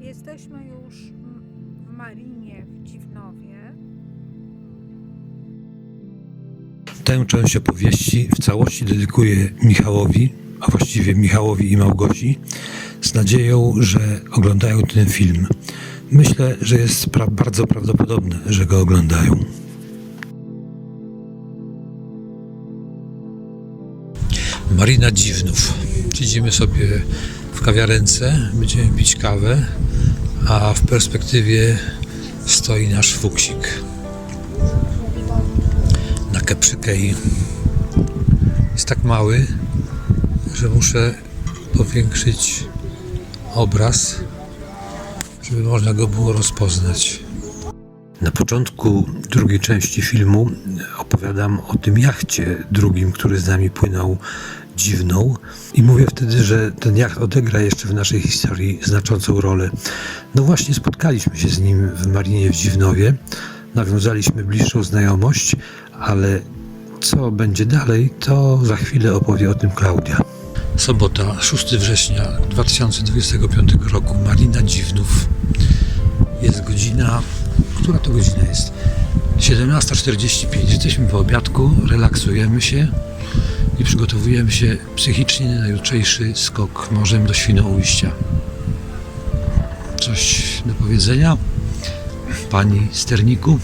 Jesteśmy już w Marinie w Dziwnowie. Tę część opowieści w całości dedykuję Michałowi, a właściwie Michałowi i Małgosi, z nadzieją, że oglądają ten film. Myślę, że jest pra- bardzo prawdopodobne, że go oglądają. Marina Dziwnów. Siedzimy sobie w kawiarence, będziemy pić kawę, a w perspektywie stoi nasz fuksik na Keprzykei. Jest tak mały, że muszę powiększyć obraz, żeby można go było rozpoznać. Na początku drugiej części filmu opowiadam o tym jachcie drugim, który z nami płynął dziwną i mówię wtedy, że ten jacht odegra jeszcze w naszej historii znaczącą rolę. No właśnie spotkaliśmy się z nim w Marinie w Dziwnowie, nawiązaliśmy bliższą znajomość, ale co będzie dalej, to za chwilę opowie o tym Klaudia. Sobota, 6 września 2025 roku, Marina Dziwnów. Jest godzina, która to godzina jest? 17.45. Jesteśmy po obiadku, relaksujemy się i przygotowujemy się psychicznie na jutrzejszy skok morzem do Świnoujścia. Coś do powiedzenia? Pani sterniku?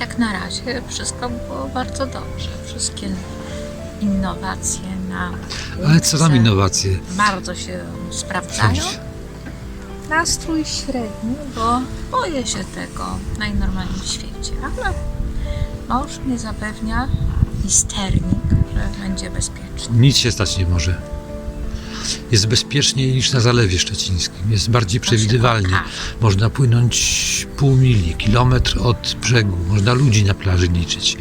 Jak na razie wszystko było bardzo dobrze. Wszystkie innowacje na Ale co tam innowacje? Bardzo się sprawdzają. Nastrój średni, bo boję się tego w najnormalniej w świecie, ale mąż mnie zapewnia i sternik, że będzie bezpiecznie. Nic się stać nie może. Jest bezpieczniej niż na Zalewie Szczecińskim. Jest bardziej przewidywalnie. Można płynąć pół mili, kilometr od brzegu. Można ludzi na plaży liczyć.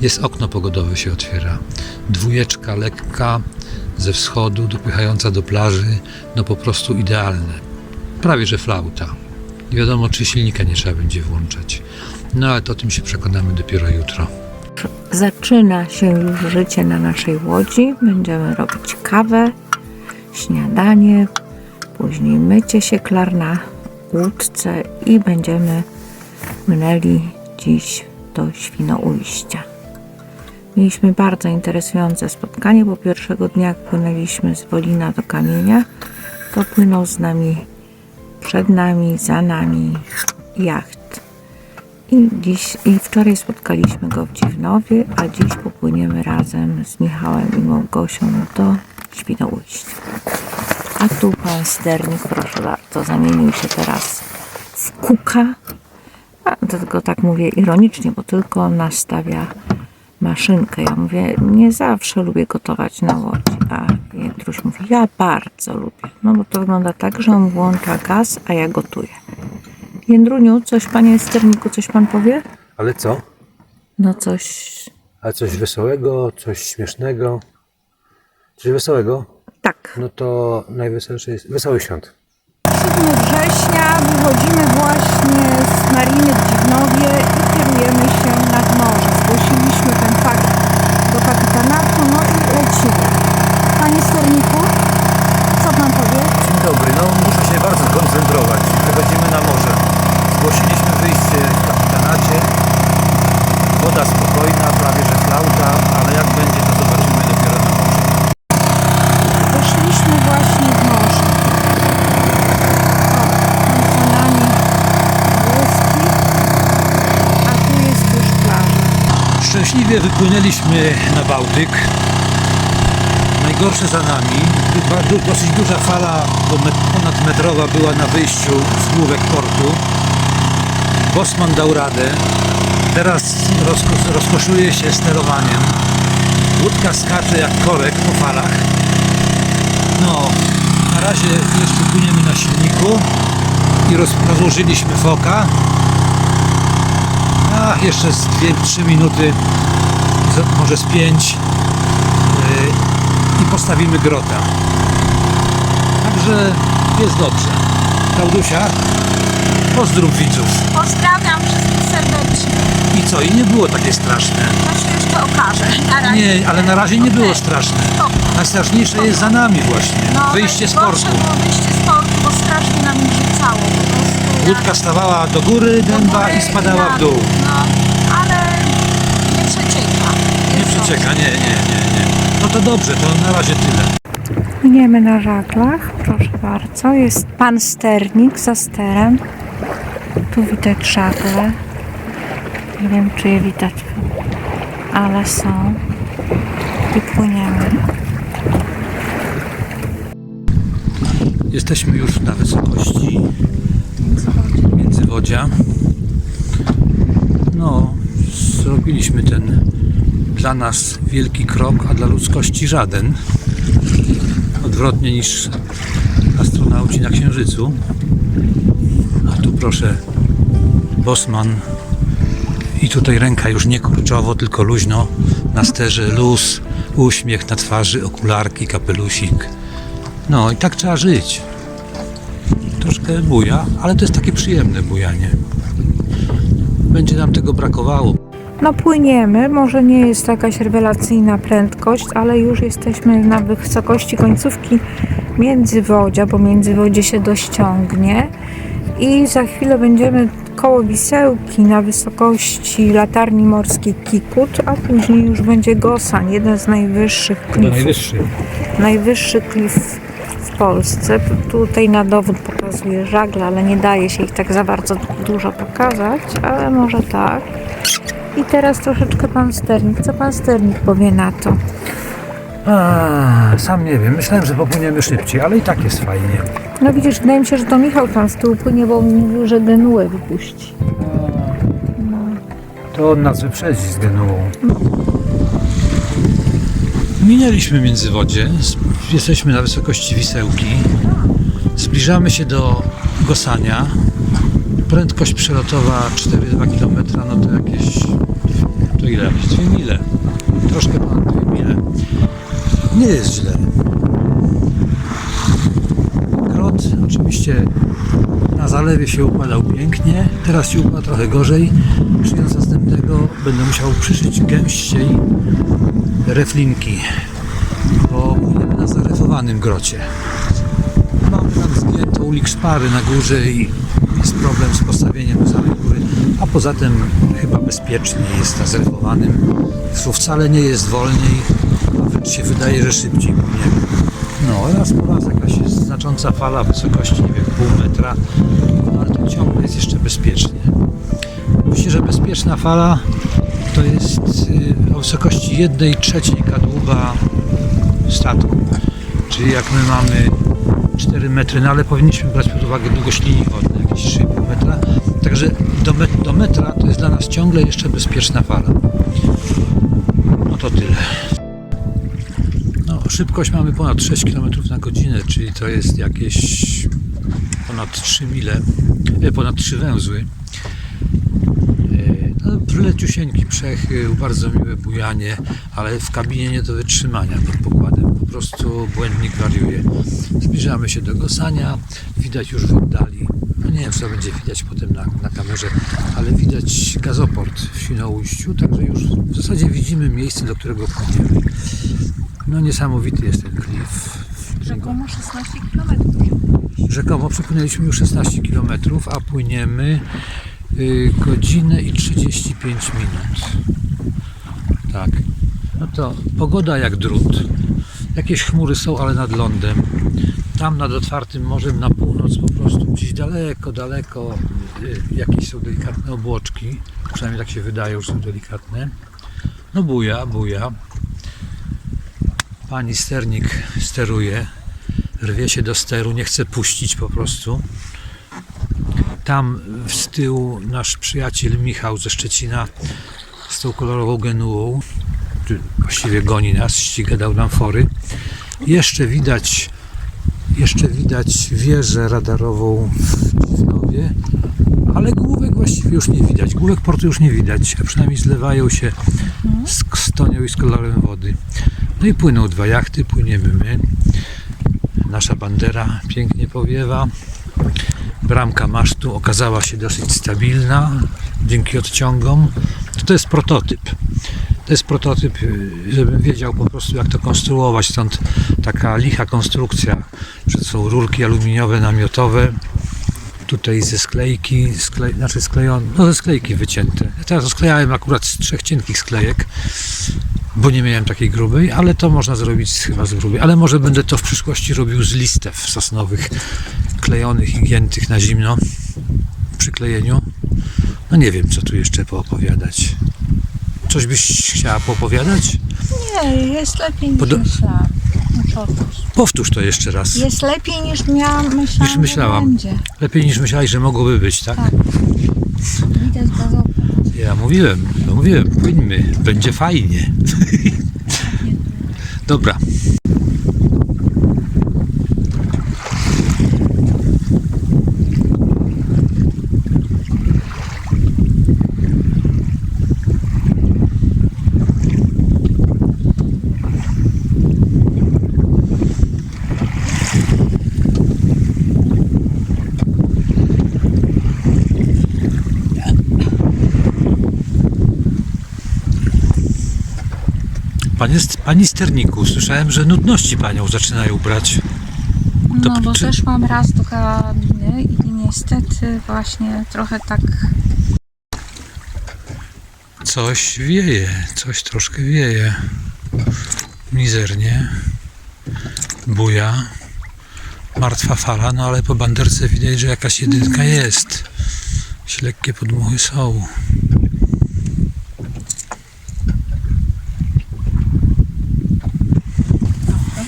Jest okno pogodowe się otwiera. Dwójeczka lekka ze wschodu, dopychająca do plaży. No po prostu idealne. Prawie że flauta. Nie wiadomo, czy silnika nie trzeba będzie włączać. No ale to o tym się przekonamy dopiero jutro. Zaczyna się już życie na naszej łodzi. Będziemy robić kawę, śniadanie, później mycie się klar na łódce i będziemy mnęli dziś do Świnoujścia. Mieliśmy bardzo interesujące spotkanie, bo pierwszego dnia jak płynęliśmy z Wolina do Kamienia, to płynął z nami, przed nami, za nami jacht. I, dziś, I wczoraj spotkaliśmy go w Dziwnowie, a dziś popłyniemy razem z Michałem i Małgosią do Świnoujścia. A tu pan sternik, proszę bardzo, zamienił się teraz w kuka. A, to tylko tak mówię ironicznie, bo tylko nastawia maszynkę. Ja mówię, nie zawsze lubię gotować na łodzi. A Jędruś mówi, ja bardzo lubię. No bo to wygląda tak, że on włącza gaz, a ja gotuję. Jędruniu, coś panie sterniku, coś pan powie? Ale co? No coś. A coś wesołego, coś śmiesznego? Coś wesołego? Tak. No to najweselsze jest Wesoły Świąt. 7 września wychodzimy właśnie z Mariny w Dziwnowie i kierujemy się nad morze. Zgłosiliśmy ten fakt do kapitanatu, no i lecimy. Co pan powie? Dzień dobry, no muszę się bardzo skoncentrować. Wychodzimy na morze. Zgłosiliśmy wyjście w kapitanacie. Woda spokojna, prawie że flauta, ale jak będzie to zobaczymy dopiero na morzu. Weszliśmy właśnie w morze. O, tam za nami a tu jest już plaża. Szczęśliwie wypłynęliśmy na Bałtyk. Najgorsze za nami. Dosyć duża fala, ponadmetrowa była na wyjściu z główek portu. Bosman dał radę. Teraz rozko- rozkoszuje się sterowaniem. Łódka skacze jak korek po falach. No, na razie jeszcze płyniemy na silniku i roz- rozłożyliśmy foka. Ach, jeszcze z 2-3 minuty, może z 5 i postawimy grota. Także jest dobrze. Klaudusia, pozdrów widzów Pozdrawiam wszystkich serdecznie. I co? I nie było takie straszne. To się jeszcze okaże. Na razie Nie, ale na razie nie było straszne. Najstraszniejsze jest za nami właśnie. No, Wyjście z najgorsze portu. było wyjście z portu, bo strasznie nam rzucało po prostu. Łódka stawała do góry, dęba góry i spadała na w dół. No, ale nie przecieka. Nie Jest przecieka, nie, nie. No to dobrze, to na razie tyle. Płyniemy na żaglach, proszę bardzo. Jest pan sternik za sterem. Tu widać żagle. Nie wiem, czy je widać, ale są. I płyniemy. Jesteśmy już na wysokości międzywodzia. No, zrobiliśmy ten dla nas wielki krok, a dla ludzkości żaden. Odwrotnie niż astronauci na Księżycu. A tu proszę, Bosman. I tutaj ręka już nie kurczowo, tylko luźno. Na sterze luz, uśmiech na twarzy, okularki, kapelusik. No i tak trzeba żyć. Troszkę buja, ale to jest takie przyjemne bujanie. Będzie nam tego brakowało. No płyniemy, może nie jest to jakaś rewelacyjna prędkość, ale już jesteśmy na wysokości końcówki międzywodzia, bo międzywodzie się dościągnie i za chwilę będziemy koło Wisełki na wysokości latarni morskiej Kikut, a później już będzie Gosan, jeden z najwyższych klifów najwyższy. najwyższy klif w Polsce. Tutaj na dowód pokazuje żagle, ale nie daje się ich tak za bardzo dużo pokazać, ale może tak. I teraz troszeczkę pan sternik. Co pan sternik powie na to? A, sam nie wiem. Myślałem, że popłyniemy szybciej, ale i tak jest fajnie. No widzisz, wydaje mi się, że to Michał tam z tyłu płynie, bo mówił, że genuę wypuści. To on nas wyprzedzi z genuą. Minęliśmy międzywodzie. Jesteśmy na wysokości Wisełki. Zbliżamy się do Gosania. Prędkość przelotowa 4,2 km, no to jakieś. To ile? Jakieś 2 mile. Troszkę ponad 2 mile. Nie jest źle. Krot oczywiście na zalewie się układał pięknie, teraz się układa trochę gorzej. Przyjąc następnego będę musiał przyszyć gęściej reflinki, bo płyniemy na zarefowanym grocie. Mamy tam zgięto ulik szpary na górze i jest problem z postawieniem samej góry, a poza tym chyba bezpieczniej jest na zrefowanym, co wcale nie jest wolniej, wręcz się wydaje, że szybciej płyniemy. No, raz po raz jakaś jest znacząca fala wysokości, nie wiem, pół metra, ale to ciągle jest jeszcze bezpiecznie. Myślę, że bezpieczna fala to jest y, o wysokości 1 trzeciej kadłuba statku. Czyli jak my mamy 4 metry, no ale powinniśmy brać pod uwagę długość linii wodnej, jakieś 3,5 metra. Także do, met- do metra to jest dla nas ciągle jeszcze bezpieczna fala. No to tyle. No, szybkość mamy ponad 6 km na godzinę, czyli to jest jakieś ponad 3 mile, e, ponad 3 węzły. E, No, leciusieńki przechył, bardzo miłe bujanie, ale w kabinie nie do wytrzymania pod pokładem. Po prostu błędnik wariuje. Zbliżamy się do Gosania, widać już w oddali, nie wiem co będzie widać potem na, na kamerze, ale widać gazoport w Świnoujściu, także już w zasadzie widzimy miejsce, do którego płyniemy. No niesamowity jest ten klif. Rzekomo 16 km. Rzekomo przepłynęliśmy już 16 km, a płyniemy y, godzinę i 35 minut. Tak. No to pogoda jak drut. Jakieś chmury są, ale nad lądem. Tam nad otwartym morzem na północ prostu gdzieś daleko, daleko y, jakieś są delikatne obłoczki. Przynajmniej tak się wydaje, że są delikatne. No buja, buja. Pani sternik steruje rwie się do steru, nie chce puścić po prostu. Tam z tyłu nasz przyjaciel Michał ze Szczecina z tą kolorową genuą, czy właściwie goni nas, ściga, dał nam fory. Jeszcze widać, jeszcze widać wieżę radarową w Dziwnowie, ale główek właściwie już nie widać. Główek portu już nie widać, a przynajmniej zlewają się z stonią i z kolorem wody. No i płyną dwa jachty, płyniemy my. Nasza bandera pięknie powiewa. Bramka masztu okazała się dosyć stabilna dzięki odciągom. To, to jest prototyp. To jest prototyp, y, żebym wiedział po prostu jak to konstruować. Stąd taka licha konstrukcja. Przed są rurki aluminiowe, namiotowe. Tutaj ze sklejki, sklej, znaczy sklejone, no ze sklejki wycięte. Ja teraz sklejałem akurat z trzech cienkich sklejek, bo nie miałem takiej grubej, ale to można zrobić chyba z grubej. Ale może będę to w przyszłości robił z listew sosnowych, klejonych i giętych na zimno przy klejeniu. No nie wiem, co tu jeszcze poopowiadać. Coś byś chciała poopowiadać? Nie, jest lepiej niż Podo- myślałam. No to? Powtórz to jeszcze raz. Jest lepiej niż miałam, myślałam, Niż myślałam. będzie. Lepiej niż myślałeś, że mogłoby być, tak? Tak. Widać gazopę. Ja mówiłem, no mówiłem, płyńmy, będzie fajnie. Dobra. Panie, pani sterniku, słyszałem, że nudności panią zaczynają brać. To No bo czy- zeszłam raz do kabiny i niestety właśnie trochę tak Coś wieje, coś troszkę wieje. Mizernie. Buja. Martwa fala, no ale po banderce widać, że jakaś jedynka jest. Jakieś lekkie podmuchy są.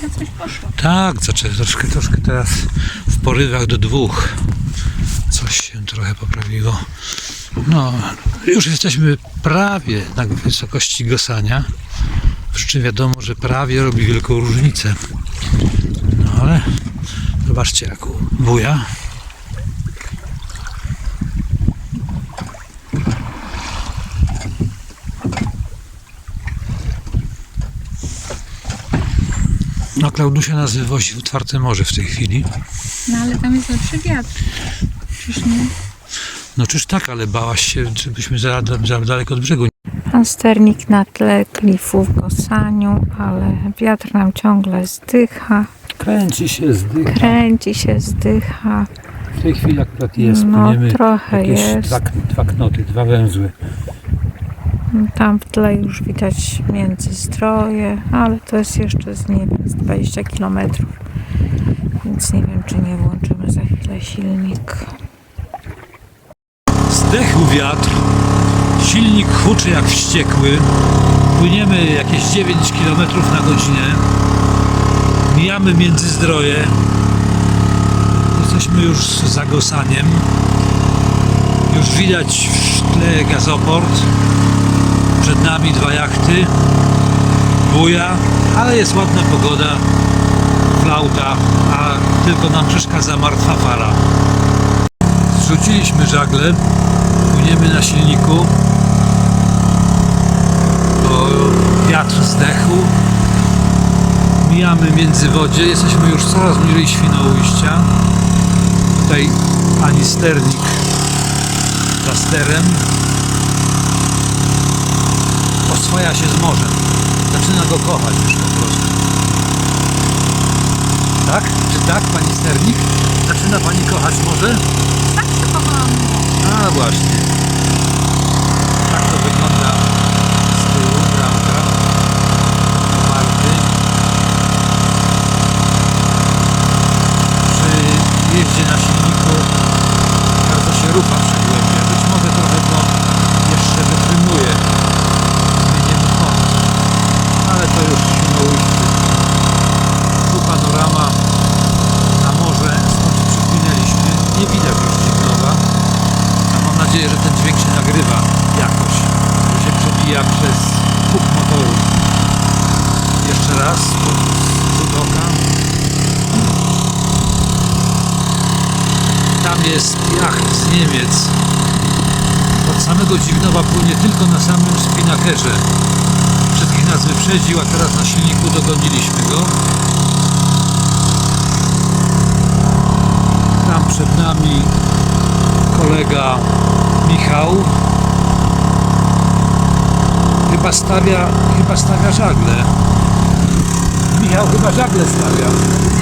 trochę coś Tak, zaczęły troszkę, troszkę teraz w porywach do dwóch. Coś się trochę poprawiło. No, już jesteśmy prawie na wysokości Gosania. Przy czym wiadomo, że prawie robi wielką różnicę. No ale zobaczcie jak buja. No Klaudusia nas wywozi w otwarte morze w tej chwili. No ale tam jest lepszy wiatr. Przecież nie. No czyż tak, ale bałaś się, żebyśmy za, za daleko od brzegu Pan sternik na tle klifu w Gosaniu, ale wiatr nam ciągle zdycha, Kręci się, zdycha. kręci się, zdycha. W tej chwili akurat jest. No, płyniemy trochę jakieś jest. Dwa, dwa knoty, dwa węzły. Tam w tle już widać międzyzdroje, ale to jest jeszcze z, nie wiem, z 20 km. Więc nie wiem, czy nie włączymy za chwilę silnik. Zdechł wiatr. Silnik huczy jak wściekły. Płyniemy jakieś 9 km na godzinę. Mijamy Międzyzdroje. Jesteśmy już za Gosaniem. Już widać w tle gazoport. Nami dwa jachty. Buja, ale jest ładna pogoda. Flauta, a tylko nam przeszkadza martwa fala. Zrzuciliśmy żagle. Płyniemy na silniku. Bo wiatr zdechł. Mijamy międzywodzie. Jesteśmy już coraz bliżej Świnoujścia. Tutaj pani sternik za sterem. Oswaja się z morzem. Zaczyna go kochać już po prostu. Tak? Czy tak, pani sternik? Zaczyna pani kochać morze? Tak to kocham. A właśnie. Tak to wygląda z tyłu, bramka. Oparty. Przy jeździe na silniku bardzo się rucha przegłębia. Być może trochę to jeszcze wytrymuje. Zmieniemy kąt. Ale to już Świnoujście. Tu panorama na morze, skąd przypłynęliśmy. Nie widać już Cignowa. A mam nadzieję, że ten dźwięk się nagrywa jakoś, że się przebija przez huk motoru. Jeszcze raz, z oka. Tam jest jacht z Niemiec. Od samego Dziwnowa płynie tylko na samym spinakerze. Wszystkich nas wyprzedził, a teraz na silniku dogoniliśmy go. Tam przed nami kolega Michał. chyba stawia, chyba stawia żagle. Michał chyba żagle stawia.